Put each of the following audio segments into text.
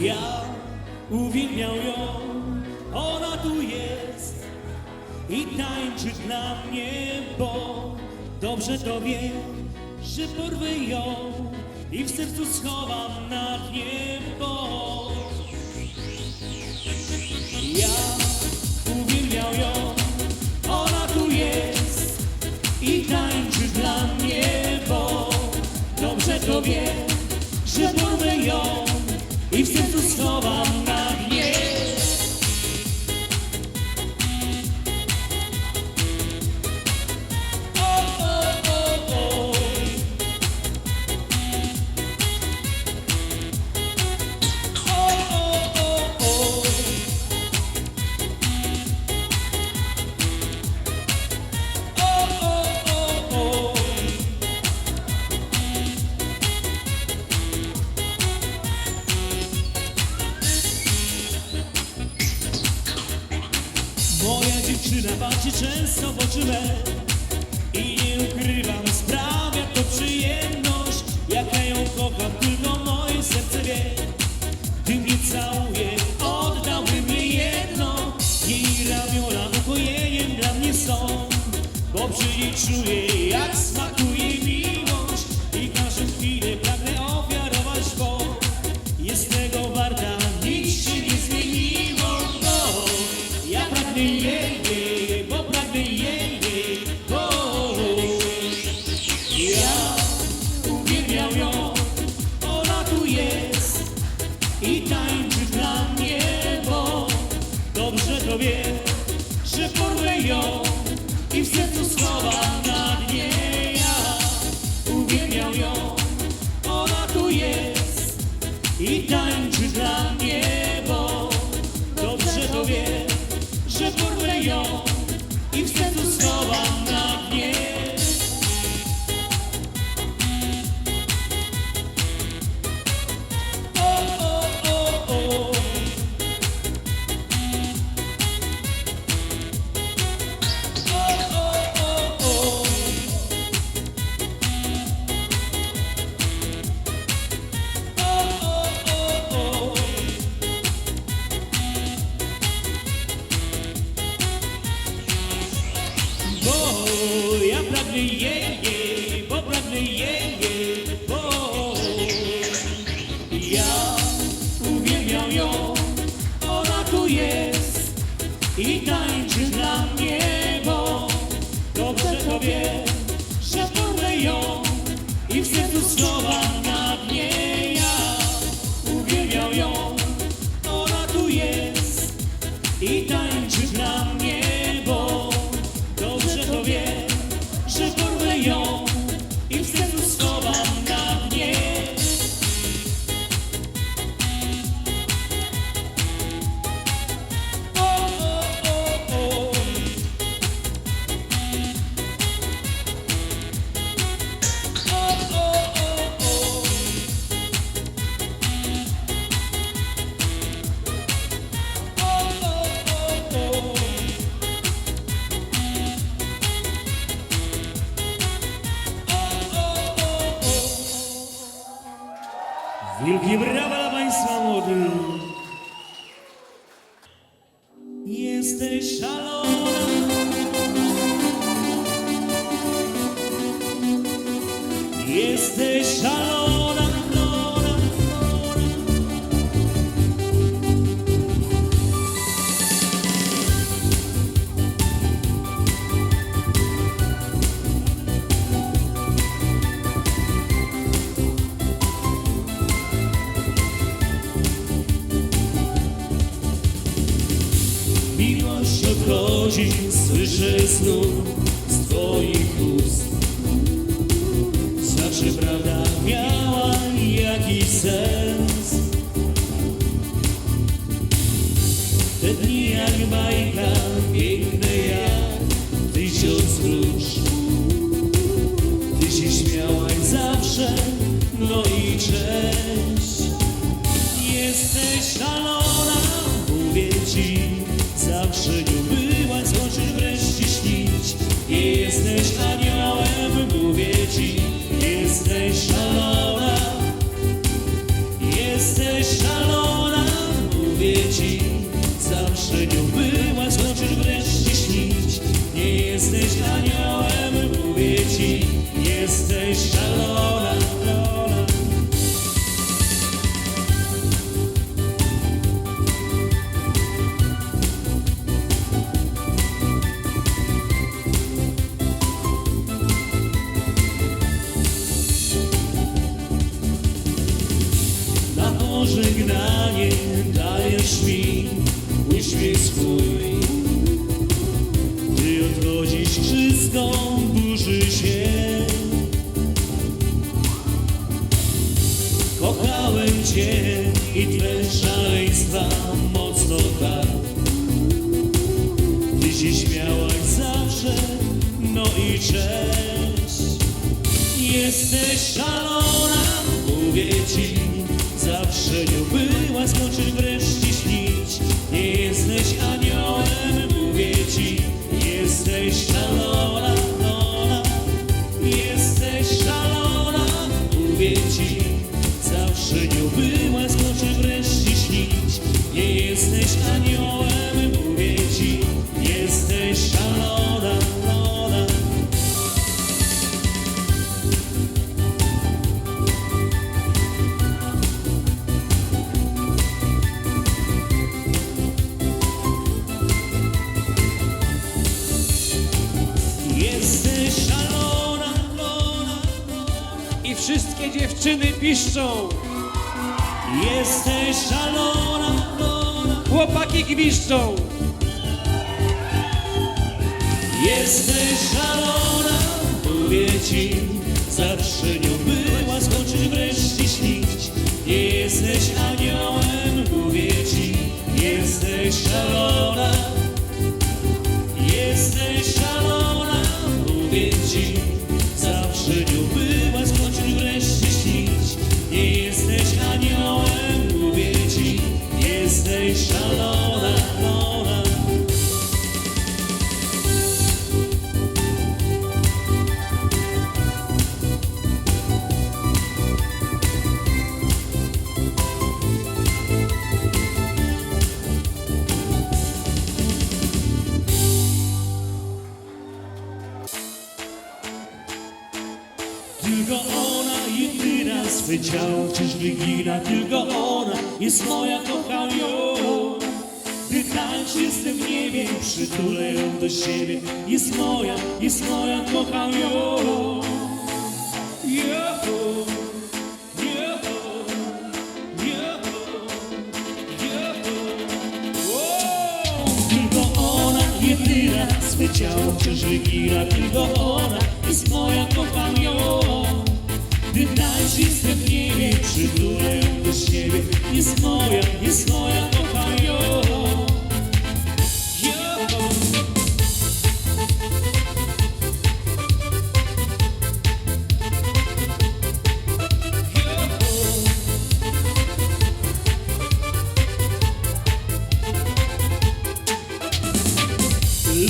Ja uwielbiam ją, ona tu jest i tańczy dla mnie, bo dobrze to wie, że porwę ją i w sercu schowam na dnie, Moja dziewczyna patrzy często w oczy me. I nie ukrywam, sprawia to przyjemność. Jak ja ją kocham, tylko moje serce wie. Gdy mnie całuje, oddałby mnie jedno. Jej ramiona ukojeniem dla mnie są. Bo przy niej czuję, jak smakuje i tańczy dla mnie, bo dobrze to wie, że porwę ją i w sercu schowam na dnie. Ja uwielbiam ją, ona tu jest i tańczy dla mnie, bo dobrze to wie, że porwę ją i w sercu schowam i tańczy dla mnie, bo dobrze to wie, że porwę ją i w sercu schowam na dnie. Ja ją, ona tu jest i tańczy dla mnie, bo dobrze to wie, że porwę ją Wielkie brawa dla Państwa młodych. Jesteś szalona. Jesteś szalona, odchodzi, słyszę znów z Twoich ust. Zawsze prawda miała jakiś sens. Te dni jak bajka, piękne jak tysiąc róż. Ty się śmiałaś zawsze, no i cześć. Jesteś szalona, Cię i Twe szaleństwa mocno tak. Ty się śmiałaś zawsze, no i cześć. Jesteś szalona, mówię Ci Zawsze nią była, skończysz wreszcie śnić. Nie jesteś aniołem, dziewczyny piszczą, Jesteś szalona, lona chłopaki gwiszczą. Jesteś szalona, mówię ci Zawsze nią była, skończysz wreszcie śnić. Nie jesteś aniołem, mówię ci Jesteś szalona swe ciało wciąż wygina Tylko ona? Jest moja, kocham ją. Gdy tańczy jestem w niebie, przytulę ją do siebie. Jest moja, jest moja! Tylko ona jedyna. Swe ciało wciąż wygina Tylko ona? Jest moja, kocham ją Gdy w niebie, przytulę do siebie. Jest moja, jest moja, Yo!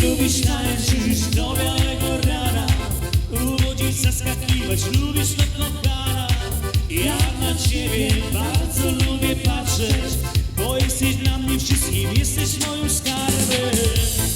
Lubisz tańczyć do białego rana. Urodzić, zaskakiwać, lubisz kochana Ja na ciebie bardzo lubię patrzeć Bo jesteś dla mnie wszystkim, jesteś moim skarbem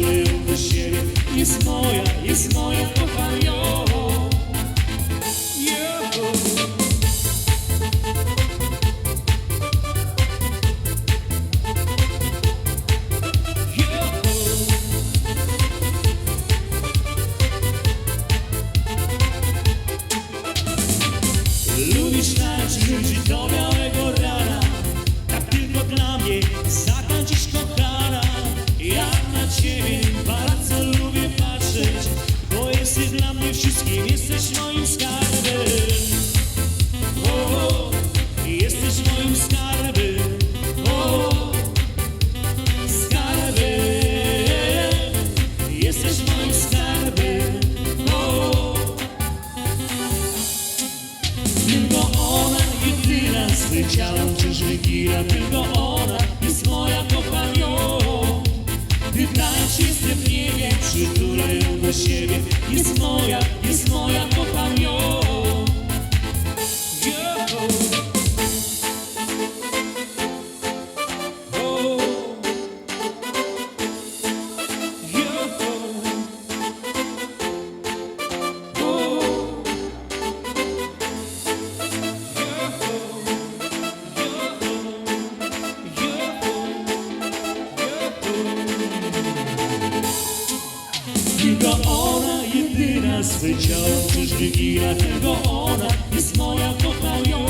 ją do siebie Jest moja, jest moja, kocham ją. Lubisz tańczyć do białego mają skarby. O, skarby. Jesteś moim skarbem. O, tylko ona jedyna z wyciałem czyżby gira. Tylko ona jest moja kompaniona. Wybrać jestem, nie wiem, przytulę ją do siebie. Jest moja swe ciało Czyż wygina tylko ona jest moja, kocham ją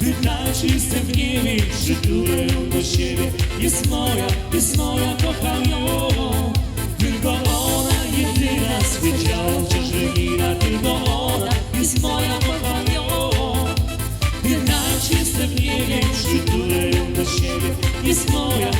Pytajcie, jestem w niebie, przytulę do siebie Jest moja, jest moja, kocham ją Tylko ona jedyna swe ciało Czyż wygina tylko ona jest moja, kocham ją Pytajcie, jestem w niebie, przytulę do siebie Jest moja